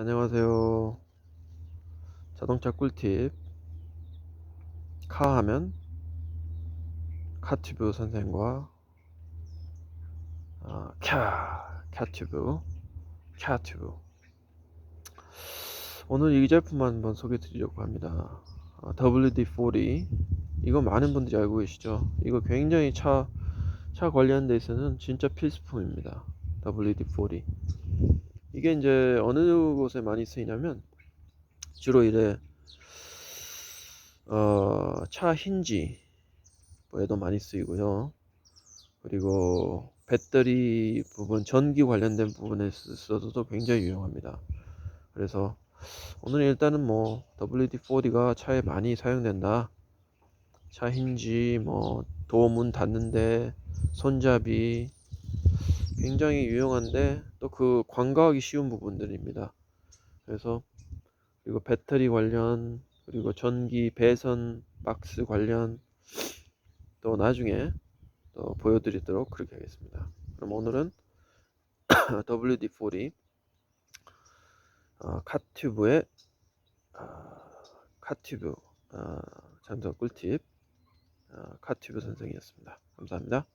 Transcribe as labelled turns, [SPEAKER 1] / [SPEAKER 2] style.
[SPEAKER 1] 안녕하세요. 자동차 꿀팁 카 하면 카튜브 선생과 아, 캬 캬튜브 캬튜브 오늘 이 제품만 한번 소개해 드리려고 합니다. 아, WD-40 이거 많은 분들이 알고 계시죠? 이거 굉장히 차, 차 관리하는 데 있어서는 진짜 필수품입니다. WD-40 이게 이제 어느 곳에 많이 쓰이냐면 주로 이래 어, 차 힌지에도 많이 쓰이고요. 그리고 배터리 부분, 전기 관련된 부분에 있어서도 굉장히 유용합니다. 그래서 오늘 일단은 뭐 WD-40가 차에 많이 사용된다. 차 힌지, 뭐 도어문 닫는데 손잡이 굉장히 유용한데 또 그 관가하기 쉬운 부분들입니다. 그래서 그리고 배터리 관련 그리고 전기 배선 박스 관련 또 나중에 또 보여드리도록 그렇게 하겠습니다. 그럼 오늘은 WD-40 어, 카튜브의 어, 카튜브 어, 장전 꿀팁 어, 카튜브 선생이었습니다. 감사합니다.